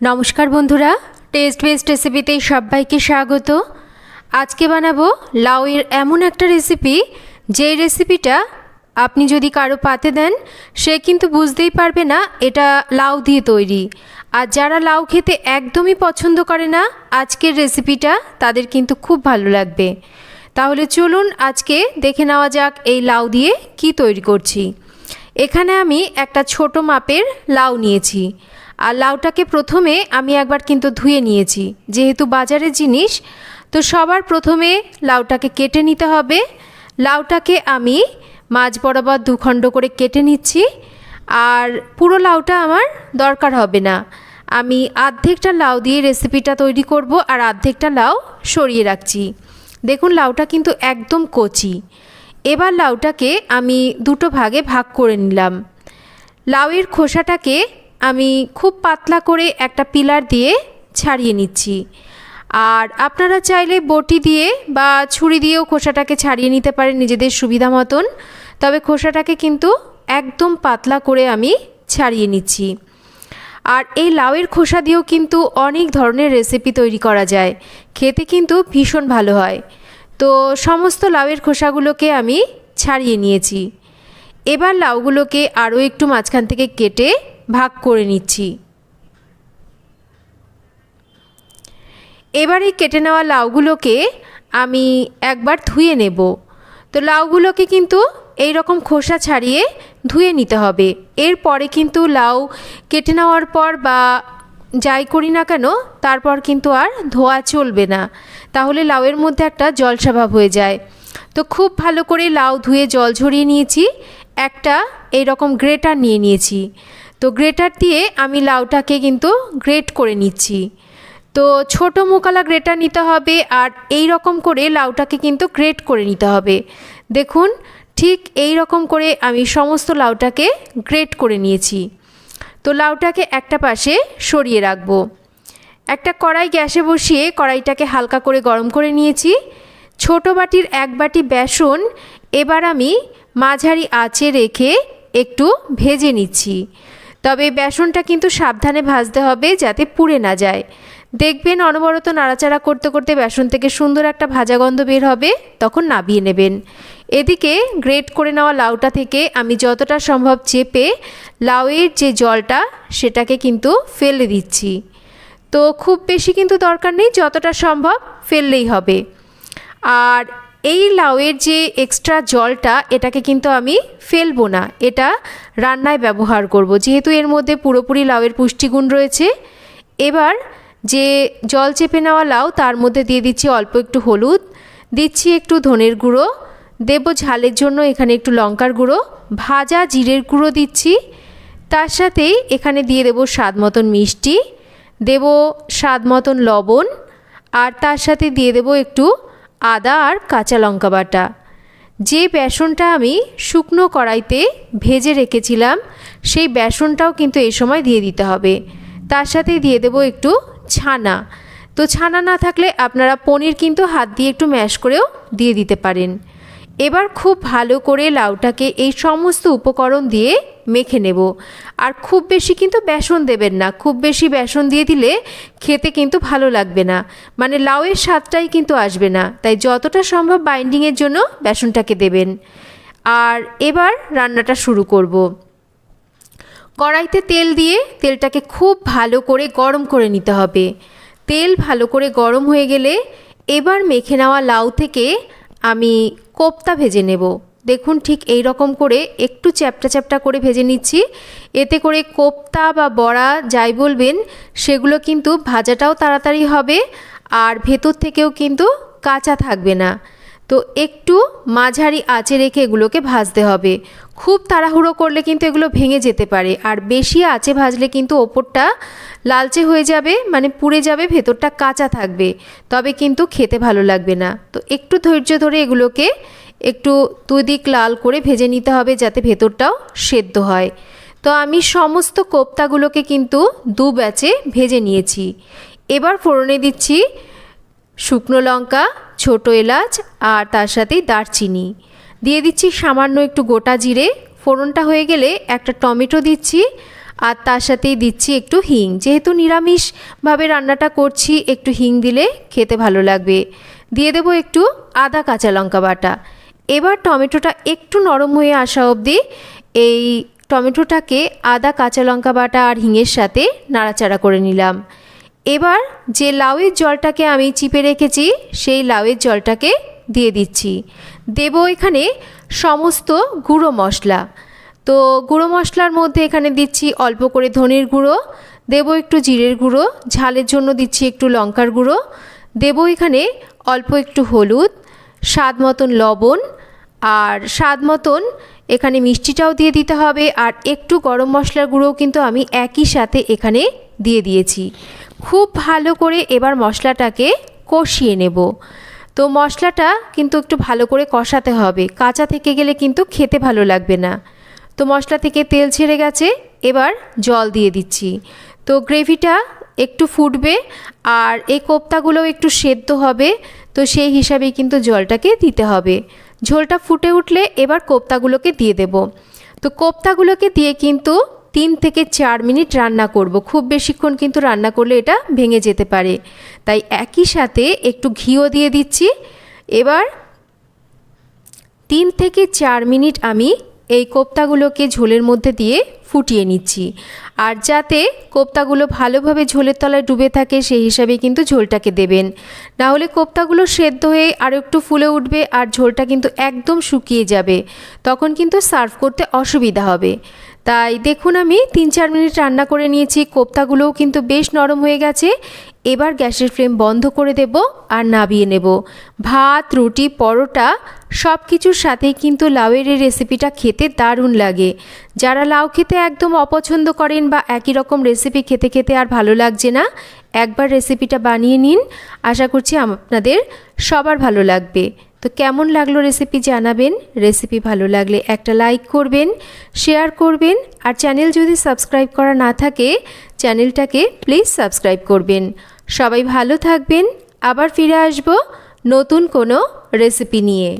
নমস্কার বন্ধুরা test best রেসিপিতে সবাইকে স্বাগত। আজকে বানাবো লাউয়ের এমন একটা রেসিপি যে রেসিপিটা আপনি যদি কারও পাতে দেন, সে কিন্তু বুঝতেই পারবে না এটা লাউ দিয়ে তৈরি। আর যারা লাউ খেতে একদমই পছন্দ করে না, আজকের রেসিপিটা তাদের কিন্তু খুব ভালো লাগবে। তাহলে চলুন আজকে দেখে নেওয়া যাক এই লাউ দিয়ে কি তৈরি করছি। এখানে আমি একটা ছোট মাপের লাউ নিয়েছি। আর লাউটাকে প্রথমে আমি একবার কিন্তু ধুয়ে নিয়েছি। যেহেতু বাজারের জিনিস, তো সবার প্রথমে লাউটাকে কেটে নিতে হবে। লাউটাকে আমি মাঝ বরাবর দুখণ্ড করে কেটে নিচ্ছি। আর পুরো লাউটা আমার দরকার হবে না। আমি আর্ধেকটা লাউ দিয়ে রেসিপিটা তৈরি করব আর আর্ধেকটা লাউ সরিয়ে রাখছি। দেখুন, লাউটা কিন্তু একদম কচি। এবার লাউটাকে আমি দুটো ভাগে ভাগ করে নিলাম। লাউয়ের খোসাটাকে আমি খুব পাতলা করে একটা পিলার দিয়ে ছাড়িয়ে নিচ্ছি। আর আপনারা চাইলে বটি দিয়ে বা ছুরি দিয়েও খোসাটাকে ছাড়িয়ে নিতে পারেন নিজেদের সুবিধা মতন। তবে খোসাটাকে কিন্তু একদম পাতলা করে আমি ছাড়িয়ে নিচ্ছি। আর এই লাউয়ের খোসা দিয়েও কিন্তু অনেক ধরনের রেসিপি তৈরি করা যায়। খেতে কিন্তু ভীষণ ভালো হয়। তো সমস্ত লাউয়ের খোসাগুলোকে আমি ছাড়িয়ে নিয়েছি। এবার লাউগুলোকে আরও একটু মাঝখান থেকে কেটে ভাগ করে নিচ্ছি। এবার এই কেটে নেওয়া লাউগুলোকে আমি একবার ধুয়ে নেব। তো লাউগুলোকে কিন্তু এই রকম খোসা ছাড়িয়ে ধুয়ে নিতে হবে। এরপরে কিন্তু লাউ কেটে নেওয়ার পর বা যাই করি না কেন, তারপর কিন্তু আর ধোয়া চলবে না। তাহলে লাউয়ের মধ্যে একটা জলস্বভাব হয়ে যায়। তো খুব ভালো করে লাউ ধুয়ে জল ঝরিয়ে নিয়েছি, একটা এই রকম গ্রেটার নিয়ে নিয়েছি। তো গ্রেটার দিয়ে আমি লাউটাকে কিন্তু গ্রেট করে নিচ্ছি। তো ছোট মোকালা গ্রেটার নিতে হবে আর এই রকম করে লাউটাকে কিন্তু গ্রেট করে নিতে হবে। দেখুন, ঠিক এই রকম করে আমি সমস্ত লাউটাকে গ্রেট করে নিয়েছি। তো লাউটাকে একটা পাশে সরিয়ে রাখব। একটা কড়াই গ্যাসে বসিয়ে কড়াইটাকে হালকা করে গরম করে নিয়েছি। ছোট বাটির এক বাটি বেসন এবার আমি মাঝারি আঁচে রেখে একটু ভেজে নিচ্ছি। তবে বেসনটা কিন্তু সাবধানে ভাজতে হবে যাতে পুড়ে না যায়। দেখবেন অনবরত নাড়াচাড়া করতে করতে বেসন থেকে সুন্দর একটা ভাজা গন্ধ বের হবে, তখন নাবিয়ে নেবেন। এদিকে গ্রেট করে নেওয়া লাউটা থেকে আমি যতটা সম্ভব চেপে লাউয়ের যে জলটা, সেটাকে কিন্তু ফেলে দিচ্ছি। তো খুব বেশি কিন্তু দরকার নেই, যতটা সম্ভব ফেললেই হবে। আর এই লাউয়ের যে এক্সট্রা জলটা, এটাকে কিন্তু আমি ফেলব না, এটা রান্নায় ব্যবহার করব। যেহেতু এর মধ্যে পুরোপুরি লাউয়ের পুষ্টিগুণ রয়েছে, এবার যে জল চেপে নেওয়া লাউ, তার মধ্যে দিয়ে দিচ্ছি অল্প একটু হলুদ, দিচ্ছি একটু ধনের গুঁড়ো, দেব ঝালের জন্য এখানে একটু লঙ্কার গুঁড়ো, ভাজা জিরের গুঁড়ো দিচ্ছি, তার সাথেই এখানে দিয়ে দেবো স্বাদ মতন মিষ্টি, দেব স্বাদ মতন লবণ, আর তার সাথে দিয়ে দেবো একটু আদা আর কাঁচা লঙ্কা বাটা। যে বেসনটা আমি শুকনো কড়াইতে ভেজে রেখেছিলাম, সেই বেসনটাও কিন্তু এই সময় দিয়ে দিতে হবে। তার সাথে দিয়ে দেবো একটু ছানা। তো ছানা না থাকলে আপনারা পনির কিন্তু হাত দিয়ে একটু ম্যাশ করেও দিয়ে দিতে পারেন। এবার খুব ভালো করে লাউটাকে এই সমস্ত উপকরণ দিয়ে মেখে নেব। আর খুব বেশি কিন্তু বেসন দেবেন না। খুব বেশি বেসন দিয়ে দিলে খেতে কিন্তু ভালো লাগবে না। মানে লাউয়ের স্বাদটাই কিন্তু আসবে না। তাই যতটা সম্ভব বাইন্ডিংয়ের জন্য বেসনটাকে দেবেন। আর এবার রান্নাটা শুরু করব। কড়াইতে তেল দিয়ে তেলটাকে খুব ভালো করে গরম করে নিতে হবে। তেল ভালো করে গরম হয়ে গেলে এবার মেখে নেওয়া লাউ থেকে আমি কোপ্তা ভেজে নেব। দেখুন ঠিক এই রকম করে একটু চ্যাপটা চ্যাপটা করে ভেজে নিচ্ছি। এতে করে কোপ্তা বা বড়া যাই বলবেন, সেগুলো কিন্তু ভাজাটাও তাড়াতাড়ি হবে আর ভেতর থেকেও কিন্তু কাঁচা থাকবে না। তো একটু মাঝারি আঁচে রেখে এগুলোকে ভাজতে হবে। খুব তাড়াহুড়ো করলে কিন্তু এগুলো ভেঙে যেতে পারে। আর বেশি আঁচে ভাজলে কিন্তু ওপরটা লালচে হয়ে যাবে মানে পুড়ে যাবে, ভেতরটা কাঁচা থাকবে। তবে কিন্তু খেতে ভালো লাগবে না। তো একটু ধৈর্য ধরে এগুলোকে একটু দুই দিক লাল করে ভেজে নিতে হবে যাতে ভেতরটাও সেদ্ধ হয়। তো আমি সমস্ত কোপ্তাগুলোকে কিন্তু দু ব্যাচে ভেজে নিয়েছি। এবার ফোড়নে দিচ্ছি শুকনো লঙ্কা, ছোটো এলাচ আর তার সাথেই দারচিনি। দিয়ে দিচ্ছি সামান্য একটু গোটা জিরে। ফোড়নটা হয়ে গেলে একটা টমেটো দিচ্ছি আর তার সাথেই দিচ্ছি একটু হিং। যেহেতু নিরামিষভাবে রান্নাটা করছি, একটু হিং দিলে খেতে ভালো লাগবে। দিয়ে দেবো একটু আদা কাঁচা লঙ্কা বাটা। এবার টমেটোটা একটু নরম হয়ে আসা অবধি এই টমেটোটাকে আদা কাঁচা লঙ্কা বাটা আর হিঙের সাথে নাড়াচাড়া করে নিলাম। এবার যে লাউয়ের জলটাকে আমি চিপে রেখেছি, সেই লাউয়ের জলটাকে দিয়ে দিচ্ছি। দেব এখানে সমস্ত গুঁড়ো মশলা। তো গুঁড়ো মশলার মধ্যে এখানে দিচ্ছি অল্প করে ধনের গুঁড়ো, দেব একটু জিরের গুঁড়ো, ঝালের জন্য দিচ্ছি একটু লঙ্কার গুঁড়ো, দেব এখানে অল্প একটু হলুদ, স্বাদ মতন লবণ, আর স্বাদ মতন এখানে মিষ্টিটাও দিয়ে দিতে হবে, আর একটু গরম মশলার গুঁড়োও কিন্তু আমি একই সাথে এখানে দিয়ে দিয়েছি। খুব ভালো করে এবার মশলাটাকে কষিয়ে নেব। তো মশলাটা কিন্তু একটু ভালো করে কষাতে হবে। কাঁচা থেকে গেলে কিন্তু খেতে ভালো লাগবে না। তো মশলা থেকে তেল ছেড়ে গেছে, এবার জল দিয়ে দিচ্ছি। তো গ্রেভিটা একটু ফুটবে আর এই কোপ্তাগুলো একটু সেদ্ধ হবে, তো সেই হিসাবেই কিন্তু জলটাকে দিতে হবে। ঝোলটা ফুটে উঠলে এবার কোপ্তাগুলোকে দিয়ে দেব। তো কোপ্তাগুলোকে দিয়ে কিন্তু তিন থেকে চার মিনিট রান্না করব। খুব বেশিক্ষণ কিন্তু রান্না করলে এটা ভেঙে যেতে পারে। তাই একই সাথে একটু ঘিও দিয়ে দিচ্ছি। এবার তিন থেকে চার মিনিট আমি এই কোপ্তাগুলোকে ঝোলের মধ্যে দিয়ে ফুটিয়ে নিচ্ছি। আর যাতে কোপ্তাগুলো ভালোভাবে ঝোলের তলায় ডুবে থাকে, সেই হিসাবে কিন্তু ঝোলটাকে দেবেন। না হলে কোপ্তাগুলো সেদ্ধ হয়ে আরও একটু ফুলে উঠবে আর ঝোলটা কিন্তু একদম শুকিয়ে যাবে। তখন কিন্তু সার্ভ করতে অসুবিধা হবে। তাই দেখুন আমি তিন চার মিনিট রান্না করে নিয়েছি। কোপ্তাগুলোও কিন্তু বেশ নরম হয়ে গেছে। এবার গ্যাসের ফ্লেম বন্ধ করে দেব আর নাবিয়ে নেব। ভাত, রুটি, পরোটা সব কিছুর সাথেই কিন্তু লাউয়ের এই রেসিপিটা খেতে দারুণ লাগে। যারা লাউ খেতে একদম অপছন্দ করেন বা একই রকম রেসিপি খেতে খেতে আর ভালো লাগছে না, একবার রেসিপিটা বানিয়ে নিন। আশা করছি আপনাদের সবার ভালো লাগবে। তো কেমন লাগল রেসিপি জানাবেন? রেসিপি ভালো লাগলে একটা লাইক করবেন শেয়ার করবেন, আর চ্যানেল যদি সাবস্ক্রাইব করা না থাকে চ্যানেলটাকে প্লিজ সাবস্ক্রাইব করবেন। সবাই ভালো থাকবেন, আবার ফিরে আসব নতুন কোনো রেসিপি নিয়ে।